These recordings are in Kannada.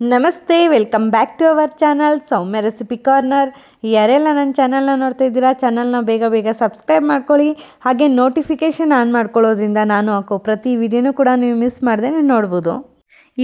ನಮಸ್ತೆ, welcome back to our channel Soumya recipe corner. ಯಾರೆಲ್ಲ ನನ್ನ ಚಾನಲ್ನ ನೋಡ್ತಾ ಇದ್ದೀರಾ, ಚಾನಲ್ನ ಬೇಗ ಬೇಗ ಸಬ್ಸ್ಕ್ರೈಬ್ ಮಾಡ್ಕೊಳ್ಳಿ. ಹಾಗೆ ನೋಟಿಫಿಕೇಷನ್ ಆನ್ ಮಾಡ್ಕೊಳ್ಳೋದ್ರಿಂದ ನಾನು ಹಾಕೋ ಪ್ರತಿ ವಿಡಿಯೋನೂ ಕೂಡ ನೀವು ಮಿಸ್ ಮಾಡದೆ ನೋಡ್ಬೋದು.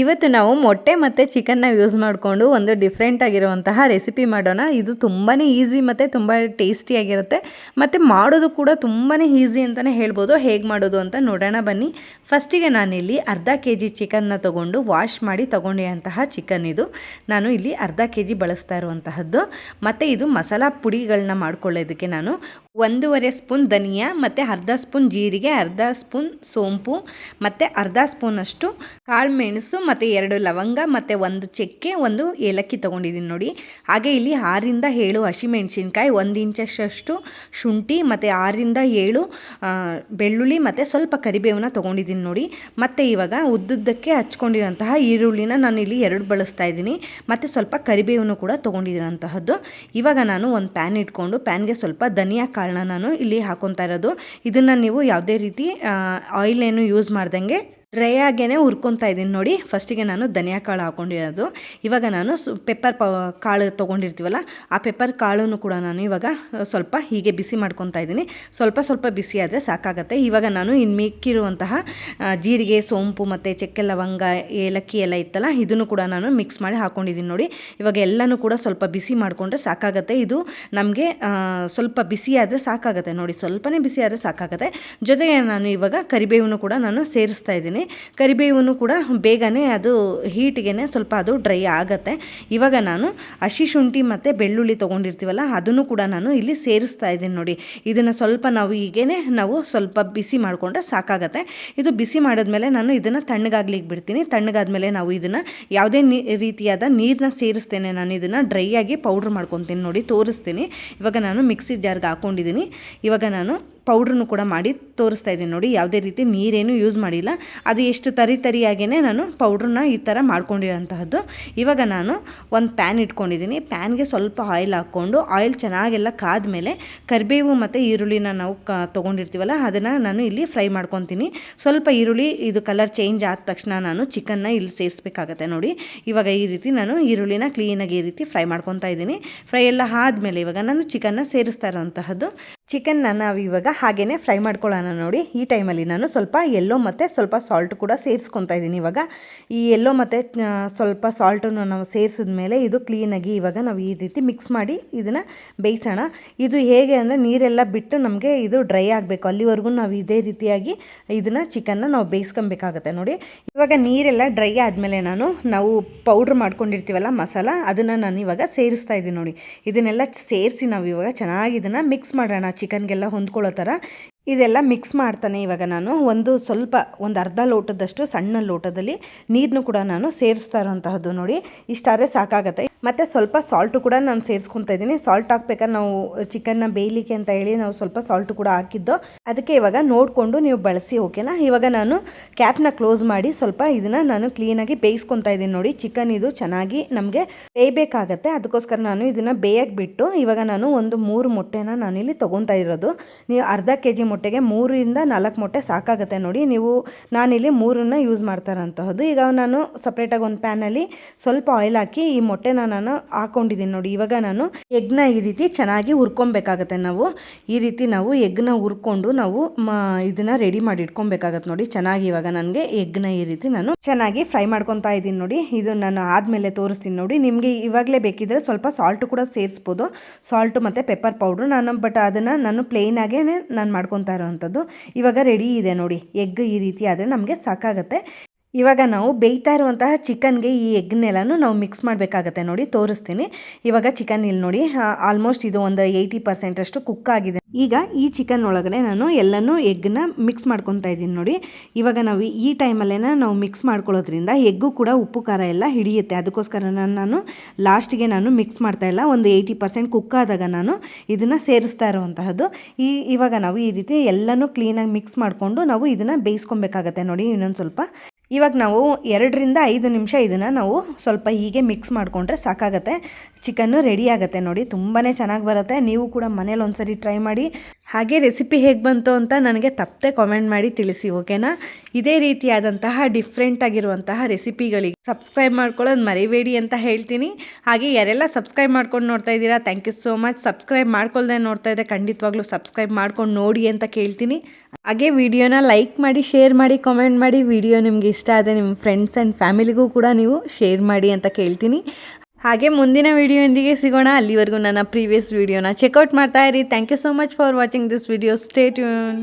ಇವತ್ತು ನಾವು ಮೊಟ್ಟೆ ಮತ್ತು ಚಿಕನ್ನ ಯೂಸ್ ಮಾಡಿಕೊಂಡು ಒಂದು ಡಿಫ್ರೆಂಟ್ ಆಗಿರುವಂತಹ ರೆಸಿಪಿ ಮಾಡೋಣ. ಇದು ತುಂಬಾ ಈಸಿ ಮತ್ತು ತುಂಬ ಟೇಸ್ಟಿಯಾಗಿರುತ್ತೆ ಮತ್ತು ಮಾಡೋದು ಕೂಡ ತುಂಬಾ ಈಸಿ ಅಂತಲೇ ಹೇಳ್ಬೋದು. ಹೇಗೆ ಮಾಡೋದು ಅಂತ ನೋಡೋಣ ಬನ್ನಿ. ಫಸ್ಟಿಗೆ ನಾನಿಲ್ಲಿ ಅರ್ಧ ಕೆ ಜಿ ಚಿಕನ್ನ ತೊಗೊಂಡು ವಾಶ್ ಮಾಡಿ ತೊಗೊಂಡಿರುವಂತಹ ಚಿಕನ್ ಇದು. ನಾನು ಇಲ್ಲಿ ಅರ್ಧ ಕೆ ಜಿ ಬಳಸ್ತಾ ಇರುವಂತಹದ್ದು. ಮತ್ತು ಇದು ಮಸಾಲ ಪುಡಿಗಳನ್ನ ಮಾಡ್ಕೊಳ್ಳೋದಕ್ಕೆ ನಾನು ಒಂದೂವರೆ ಸ್ಪೂನ್ ಧನಿಯಾ, ಮತ್ತು ಅರ್ಧ ಸ್ಪೂನ್ ಜೀರಿಗೆ, ಅರ್ಧ ಸ್ಪೂನ್ ಸೋಂಪು, ಮತ್ತು ಅರ್ಧ ಸ್ಪೂನಷ್ಟು ಕಾಳು ಮೆಣಸು ಮತ್ತು ಎರಡು ಲವಂಗ, ಮತ್ತು ಒಂದು ಚಕ್ಕೆ, ಒಂದು ಏಲಕ್ಕಿ ತೊಗೊಂಡಿದ್ದೀನಿ ನೋಡಿ. ಹಾಗೆ ಇಲ್ಲಿ ಆರಿಂದ ಏಳು ಹಸಿಮೆಣಸಿನ್ಕಾಯಿ, ಒಂದು ಇಂಚಷ್ಟು ಶುಂಠಿ, ಮತ್ತು ಆರಿಂದ ಏಳು ಬೆಳ್ಳುಳ್ಳಿ, ಮತ್ತು ಸ್ವಲ್ಪ ಕರಿಬೇವನ್ನ ತೊಗೊಂಡಿದ್ದೀನಿ ನೋಡಿ. ಮತ್ತು ಇವಾಗ ಉದ್ದುದ್ದಕ್ಕೆ ಹಚ್ಕೊಂಡಿರೋಂತಹ ಈರುಳ್ಳಿನ ನಾನು ಇಲ್ಲಿ ಎರಡು ಬಳಸ್ತಾ ಇದ್ದೀನಿ. ಮತ್ತು ಸ್ವಲ್ಪ ಕರಿಬೇವನ್ನು ಕೂಡ ತೊಗೊಂಡಿರೋಂತಹದ್ದು ಇವಾಗ ನಾನು ಒಂದು ಪ್ಯಾನ್ ಇಟ್ಕೊಂಡು ಪ್ಯಾನ್ಗೆ ಸ್ವಲ್ಪ ಧನಿಯಾ ಕಾಳನ್ನ ನಾನು ಇಲ್ಲಿ ಹಾಕೊತಾ ಇರೋದು. ಇದನ್ನು ನೀವು ಯಾವುದೇ ರೀತಿ ಆಯಿಲ್ ಏನು ಯೂಸ್ ಮಾಡ್ದಂಗೆ ಡ್ರೈ ಆಗೇ ಹುರ್ಕೊತಾ ಇದ್ದೀನಿ ನೋಡಿ. ಫಸ್ಟಿಗೆ ನಾನು ಧನಿಯಾ ಕಾಳು ಹಾಕೊಂಡಿರೋದು. ಇವಾಗ ನಾನು ಸು ಪೆಪ್ಪರ್ ಪ, ಕಾಳು ತೊಗೊಂಡಿರ್ತೀವಲ್ಲ, ಆ ಪೆಪ್ಪರ್ ಕಾಳನ್ನು ಕೂಡ ನಾನು ಇವಾಗ ಸ್ವಲ್ಪ ಹೀಗೆ ಬಿಸಿ ಮಾಡ್ಕೊತಾ ಇದ್ದೀನಿ. ಸ್ವಲ್ಪ ಸ್ವಲ್ಪ ಬಿಸಿ ಆದರೆ ಸಾಕಾಗತ್ತೆ. ಇವಾಗ ನಾನು ಇನ್ನು ಮಿಕ್ಕಿರುವಂತಹ ಜೀರಿಗೆ, ಸೋಂಪು ಮತ್ತು ಚಕ್ಕೆ ಲವಂಗ, ಏಲಕ್ಕಿ ಎಲ್ಲ ಇತ್ತಲ್ಲ, ಇದನ್ನು ಕೂಡ ನಾನು ಮಿಕ್ಸ್ ಮಾಡಿ ಹಾಕ್ಕೊಂಡಿದ್ದೀನಿ ನೋಡಿ. ಇವಾಗ ಎಲ್ಲನೂ ಕೂಡ ಸ್ವಲ್ಪ ಬಿಸಿ ಮಾಡಿಕೊಂಡ್ರೆ ಸಾಕಾಗತ್ತೆ. ಇದು ನಮಗೆ ಸ್ವಲ್ಪ ಬಿಸಿ ಆದರೆ ಸಾಕಾಗುತ್ತೆ ನೋಡಿ. ಸ್ವಲ್ಪನೇ ಬಿಸಿ ಆದರೆ ಸಾಕಾಗುತ್ತೆ. ಜೊತೆಗೆ ನಾನು ಇವಾಗ ಕರಿಬೇವನ್ನು ಕೂಡ ನಾನು ಸೇರಿಸ್ತಾ ಇದ್ದೀನಿ. ಕರಿಬೇವನ್ನು ಕೂಡ ಬೇಗನೆ ಅದು ಹೀಟ್ಗೆ ಸ್ವಲ್ಪ ಅದು ಡ್ರೈ ಆಗುತ್ತೆ. ಇವಾಗ ನಾನು ಹಸಿ ಶುಂಠಿ ಮತ್ತು ಬೆಳ್ಳುಳ್ಳಿ ತೊಗೊಂಡಿರ್ತೀವಲ್ಲ, ಅದನ್ನು ಕೂಡ ನಾನು ಇಲ್ಲಿ ಸೇರಿಸ್ತಾ ಇದ್ದೀನಿ ನೋಡಿ. ಇದನ್ನು ಸ್ವಲ್ಪ ನಾವು ಹೀಗೇ ನಾವು ಸ್ವಲ್ಪ ಬಿಸಿ ಮಾಡಿಕೊಂಡ್ರೆ ಸಾಕಾಗತ್ತೆ. ಇದು ಬಿಸಿ ಮಾಡಿದ್ಮೇಲೆ ನಾನು ಇದನ್ನು ತಣ್ಣಗಾಗ್ಲಿಕ್ಕೆ ಬಿಡ್ತೀನಿ. ತಣ್ಣಗಾದ್ಮೇಲೆ ನಾವು ಇದನ್ನು ಯಾವುದೇ ರೀತಿಯಾದ ನೀರನ್ನ ಸೇರಿಸ್ತೇನೆ. ನಾನು ಇದನ್ನು ಡ್ರೈ ಆಗಿ ಪೌಡ್ರ್ ಮಾಡ್ಕೊತೀನಿ ನೋಡಿ, ತೋರಿಸ್ತೀನಿ. ಇವಾಗ ನಾನು ಮಿಕ್ಸಿ ಜಾರ್ಗೆ ಹಾಕ್ಕೊಂಡಿದ್ದೀನಿ ಇವಾಗ ನಾನು ಪೌಡ್ರನ್ನು ಕೂಡ ಮಾಡಿ ತೋರಿಸ್ತಾ ಇದ್ದೀನಿ ನೋಡಿ, ಯಾವುದೇ ರೀತಿ ನೀರೇನು ಯೂಸ್ ಮಾಡಿಲ್ಲ. ಅದು ಎಷ್ಟು ತರಿ ತರಿಯಾಗೇ ನಾನು ಪೌಡ್ರನ್ನ ಈ ಥರ ಮಾಡ್ಕೊಂಡಿರೋಂತಹದ್ದು. ಇವಾಗ ನಾನು ಒಂದು ಪ್ಯಾನ್ ಇಟ್ಕೊಂಡಿದ್ದೀನಿ. ಪ್ಯಾನ್ಗೆ ಸ್ವಲ್ಪ ಆಯಿಲ್ ಹಾಕ್ಕೊಂಡು, ಆಯಿಲ್ ಚೆನ್ನಾಗೆಲ್ಲ ಕಾದ್ಮೇಲೆ ಕರಿಬೇವು ಮತ್ತು ಈರುಳ್ಳಿನ ನಾವು ಕ ತೊಗೊಂಡಿರ್ತೀವಲ್ಲ, ಅದನ್ನು ನಾನು ಇಲ್ಲಿ ಫ್ರೈ ಮಾಡ್ಕೊತೀನಿ. ಸ್ವಲ್ಪ ಈರುಳ್ಳಿ, ಇದು ಕಲರ್ ಚೇಂಜ್ ಆದ ತಕ್ಷಣ ನಾನು ಚಿಕನ್ನ ಇಲ್ಲಿ ಸೇರಿಸ್ಬೇಕಾಗತ್ತೆ ನೋಡಿ. ಇವಾಗ ಈ ರೀತಿ ನಾನು ಈರುಳ್ಳಿನ ಕ್ಲೀನಾಗಿ ಈ ರೀತಿ ಫ್ರೈ ಮಾಡ್ಕೊತಾ ಇದ್ದೀನಿ. ಫ್ರೈ ಎಲ್ಲ ಆದಮೇಲೆ ಇವಾಗ ನಾನು ಚಿಕನ್ನ ಸೇರಿಸ್ತಾ ಇರೋಂತಹದ್ದು. ಚಿಕನ್ನ ನಾವು ಇವಾಗ ಹಾಗೇ ಫ್ರೈ ಮಾಡ್ಕೊಳ್ಳೋಣ ನೋಡಿ. ಈ ಟೈಮಲ್ಲಿ ನಾನು ಸ್ವಲ್ಪ ಎಲ್ಲೋ ಮತ್ತು ಸ್ವಲ್ಪ ಸಾಲ್ಟ್ ಕೂಡ ಸೇರಿಸ್ಕೊತಾ ಇದ್ದೀನಿ ಇವಾಗ. ಈ ಎಲ್ಲೋ ಮತ್ತು ಸ್ವಲ್ಪ ಸಾಲ್ಟನ್ನು ನಾವು ಸೇರಿಸಿದ ಮೇಲೆ ಇದು ಕ್ಲೀನಾಗಿ ಇವಾಗ ನಾವು ಈ ರೀತಿ ಮಿಕ್ಸ್ ಮಾಡಿ ಇದನ್ನು ಬೇಯಿಸೋಣ. ಇದು ಹೇಗೆ ಅಂದರೆ ನೀರೆಲ್ಲ ಬಿಟ್ಟು ನಮಗೆ ಇದು ಡ್ರೈ ಆಗಬೇಕು. ಅಲ್ಲಿವರೆಗೂ ನಾವು ಇದೇ ರೀತಿಯಾಗಿ ಇದನ್ನು ಚಿಕನ್ನ ನಾವು ಬೇಯಿಸ್ಕೊಬೇಕಾಗತ್ತೆ ನೋಡಿ. ಇವಾಗ ನೀರೆಲ್ಲ ಡ್ರೈ ಆದಮೇಲೆ ನಾನು, ನಾವು ಪೌಡ್ರ್ ಮಾಡ್ಕೊಂಡಿರ್ತೀವಲ್ಲ ಮಸಾಲ, ಅದನ್ನು ನಾನು ಇವಾಗ ಸೇರಿಸ್ತಾ ಇದ್ದೀನಿ ನೋಡಿ. ಇದನ್ನೆಲ್ಲ ಸೇರಿಸಿ ನಾವು ಇವಾಗ ಚೆನ್ನಾಗಿ ಇದನ್ನು ಮಿಕ್ಸ್ ಮಾಡೋಣ. ಚಿಕನ್ಗೆಲ್ಲ ಹೊಂದ್ಕೊಳ್ಳೋ ಥರ ಇದೆಲ್ಲ ಮಿಕ್ಸ್ ಮಾಡ್ತಾನೆ ಇವಾಗ ನಾನು. ಒಂದು ಸ್ವಲ್ಪ, ಒಂದು ಅರ್ಧ ಲೋಟದಷ್ಟು ಸಣ್ಣ ಲೋಟದಲ್ಲಿ ನೀರನ್ನು ಕೂಡ ನಾನು ಸೇರಿಸ್ತಾ ಇರೋಂತಹದ್ದು ನೋಡಿ. ಇಷ್ಟಾದ್ರೆ ಸಾಕಾಗತ್ತೆ. ಮತ್ತು ಸ್ವಲ್ಪ ಸಾಲ್ಟು ಕೂಡ ನಾನು ಸೇರಿಸ್ಕೊತಾ ಇದ್ದೀನಿ. ಸಾಲ್ಟ್ ಹಾಕ್ಬೇಕಾದ್ರೆ ನಾವು ಚಿಕನ್ನ ಬೇಯಲಿಕ್ಕೆ ಅಂತ ಹೇಳಿ ನಾವು ಸ್ವಲ್ಪ ಸಾಲ್ಟು ಕೂಡ ಹಾಕಿದ್ದು. ಅದಕ್ಕೆ ಇವಾಗ ನೋಡಿಕೊಂಡು ನೀವು ಬಳಸಿ ಓಕೆನಾ ಇವಾಗ ನಾನು ಕ್ಯಾಪ್ನ ಕ್ಲೋಸ್ ಮಾಡಿ ಸ್ವಲ್ಪ ಇದನ್ನು ನಾನು ಕ್ಲೀನಾಗಿ ಬೇಯಿಸ್ಕೊತಾ ಇದ್ದೀನಿ ನೋಡಿ. ಚಿಕನ್ ಇದು ಚೆನ್ನಾಗಿ ನಮಗೆ ಬೇಯಬೇಕಾಗತ್ತೆ. ಅದಕ್ಕೋಸ್ಕರ ನಾನು ಇದನ್ನು ಬೇಯಕ್ಕೆ ಬಿಟ್ಟು ಇವಾಗ ನಾನು ಒಂದು ಮೂರು ಮೊಟ್ಟೆನ ನಾನಿಲ್ಲಿ ತೊಗೊತಾ ಇರೋದು. ನೀವು ಅರ್ಧ ಕೆ ಜಿ ಮೊಟ್ಟೆಗೆ ಮೂರರಿಂದ ನಾಲ್ಕು ಮೊಟ್ಟೆ ಸಾಕಾಗುತ್ತೆ ನೋಡಿ. ನೀವು ನಾನಿಲ್ಲಿ ಮೂರನ್ನು ಯೂಸ್ ಮಾಡ್ತಾರಂತಹದ್ದು. ಈಗ ನಾನು ಸಪ್ರೇಟಾಗಿ ಒಂದು ಪ್ಯಾನಲ್ಲಿ ಸ್ವಲ್ಪ ಆಯಿಲ್ ಹಾಕಿ ಈ ಮೊಟ್ಟೆನ ನಾನು ಹಾಕೊಂಡಿದ್ದೀನಿ ನೋಡಿ. ಇವಾಗ ನಾನು ಎಗ್ನ ಈ ರೀತಿ ಚೆನ್ನಾಗಿ ಹುರ್ಕೊಬೇಕಾಗತ್ತೆ ನಾವು. ಈ ರೀತಿ ನಾವು ಎಗ್ನ ಹುರ್ಕೊಂಡು ನಾವು ಇದನ್ನ ರೆಡಿ ಮಾಡಿ ಇಟ್ಕೊಬೇಕಾಗತ್ತೆ ನೋಡಿ. ಚೆನ್ನಾಗಿ ಇವಾಗ ನನಗೆ ಎಗ್ನ ಈ ರೀತಿ ನಾನು ಚೆನ್ನಾಗಿ ಫ್ರೈ ಮಾಡ್ಕೊತಾ ಇದ್ದೀನಿ ನೋಡಿ. ಇದು ನಾನು ಆದಮೇಲೆ ತೋರಿಸ್ತೀನಿ ನೋಡಿ. ನಿಮಗೆ ಇವಾಗಲೇ ಬೇಕಿದ್ರೆ ಸ್ವಲ್ಪ ಸಾಲ್ಟ್ ಕೂಡ ಸೇರಿಸ್ಬೋದು. ಸಾಲ್ಟು ಮತ್ತು ಪೆಪ್ಪರ್ ಪೌಡ್ರು ನಾನು ಬಟ್ ಅದನ್ನು ನಾನು ಪ್ಲೇನಾಗೇ ನಾನು ಮಾಡ್ಕೊತಾ ಇರೋವಂಥದ್ದು. ಇವಾಗ ರೆಡಿ ಇದೆ ನೋಡಿ. ಎಗ್ ಈ ರೀತಿ ಆದರೆ ನಮಗೆ ಸಾಕಾಗತ್ತೆ. ಇವಾಗ ನಾವು ಬೇಯ್ತಾ ಇರುವಂತಹ ಚಿಕನ್ಗೆ ಈ ಎಗ್ನೆಲ್ಲನೂ ನಾವು ಮಿಕ್ಸ್ ಮಾಡಬೇಕಾಗತ್ತೆ ನೋಡಿ, ತೋರಿಸ್ತೀನಿ. ಇವಾಗ ಚಿಕನ್ ಇಲ್ಲಿ ನೋಡಿ ಆಲ್ಮೋಸ್ಟ್ ಇದು ಒಂದು ಏಯ್ಟಿ ಪರ್ಸೆಂಟಷ್ಟು ಕುಕ್ ಆಗಿದೆ. ಈಗ ಈ ಚಿಕನ್ ಒಳಗಡೆ ನಾನು ಎಲ್ಲನೂ ಎಗ್ನ ಮಿಕ್ಸ್ ಮಾಡ್ಕೊತಾ ಇದ್ದೀನಿ ನೋಡಿ. ಇವಾಗ ನಾವು ಈ ಟೈಮಲ್ಲೇನ ನಾವು ಮಿಕ್ಸ್ ಮಾಡ್ಕೊಳ್ಳೋದ್ರಿಂದ ಎಗ್ಗು ಕೂಡ ಉಪ್ಪು, ಖಾರ ಎಲ್ಲ ಹಿಡಿಯುತ್ತೆ. ಅದಕ್ಕೋಸ್ಕರ ನಾನು ನಾನು ಲಾಸ್ಟಿಗೆ ನಾನು ಮಿಕ್ಸ್ ಮಾಡ್ತಾ ಇಲ್ಲ. ಒಂದು ಏಯ್ಟಿ ಪರ್ಸೆಂಟ್ ಕುಕ್ ಆದಾಗ ನಾನು ಇದನ್ನು ಸೇರಿಸ್ತಾ ಇರುವಂತಹದ್ದು. ಈ, ಇವಾಗ ನಾವು ಈ ರೀತಿ ಎಲ್ಲನೂ ಕ್ಲೀನಾಗಿ ಮಿಕ್ಸ್ ಮಾಡಿಕೊಂಡು ನಾವು ಇದನ್ನು ಬೇಯಿಸ್ಕೊಬೇಕಾಗತ್ತೆ ನೋಡಿ ಇನ್ನೊಂದು ಸ್ವಲ್ಪ. ಇವಾಗ ನಾವು ಎರಡರಿಂದ ಐದು ನಿಮಿಷ ಇದನ್ನು ನಾವು ಸ್ವಲ್ಪ ಹೀಗೆ ಮಿಕ್ಸ್ ಮಾಡಿಕೊಂಡ್ರೆ ಸಾಕಾಗತ್ತೆ. ಚಿಕನ್ನು ರೆಡಿ ಆಗುತ್ತೆ ನೋಡಿ ತುಂಬಾ ಚೆನ್ನಾಗಿ ಬರುತ್ತೆ. ನೀವು ಕೂಡ ಮನೇಲಿ ಒಂದ್ಸರಿ ಟ್ರೈ ಮಾಡಿ. ಹಾಗೆ ರೆಸಿಪಿ ಹೇಗೆ ಬಂತು ಅಂತ ನನಗೆ ತಪ್ಪದೆ ಕಾಮೆಂಟ್ ಮಾಡಿ ತಿಳಿಸಿ ಓಕೆನಾ ಇದೇ ರೀತಿಯಾದಂತಹ ಡಿಫ್ರೆಂಟ್ ಆಗಿರುವಂತಹ ರೆಸಿಪಿಗಳಿಗೆ ಸಬ್ಸ್ಕ್ರೈಬ್ ಮಾಡ್ಕೊಳ್ಳೋದು ಮರಿಬೇಡಿ ಅಂತ ಹೇಳ್ತೀನಿ. ಹಾಗೆ ಯಾರೆಲ್ಲ ಸಬ್ಸ್ಕ್ರೈಬ್ ಮಾಡ್ಕೊಂಡು ನೋಡ್ತಾ ಇದ್ದೀರಾ thank you so much subscribe ಮಾಡ್ಕೊಳ್ದೆ ನೋಡ್ತಾ ಇದ್ದರೆ ಖಂಡಿತವಾಗ್ಲೂ ಸಬ್ಸ್ಕ್ರೈಬ್ ಮಾಡ್ಕೊಂಡು ನೋಡಿ ಅಂತ ಕೇಳ್ತೀನಿ. ಹಾಗೆ ವಿಡಿಯೋನ ಲೈಕ್ ಮಾಡಿ ಶೇರ್ ಮಾಡಿ ಕಾಮೆಂಟ್ ಮಾಡಿ. ವಿಡಿಯೋ ನಿಮ್ಗೆ ಇಷ್ಟ ಆದರೆ ನಿಮ್ಮ ಫ್ರೆಂಡ್ಸ್ ಆ್ಯಂಡ್ ಫ್ಯಾಮಿಲಿಗೂ ಕೂಡ ನೀವು ಶೇರ್ ಮಾಡಿ ಅಂತ ಕೇಳ್ತೀನಿ. ಹಾಗೆ ಮುಂದಿನ ವಿಡಿಯೋದೊಂದಿಗೆ ಸಿಗೋಣ. ಅಲ್ಲಿವರೆಗೂ ನನ್ನ ಪ್ರೀವಿಯಸ್ ವಿಡಿಯೋನ ಚೆಕ್ಔಟ್ ಮಾಡ್ತಾ ಇರಿ. Thank you so much for watching this video stay tune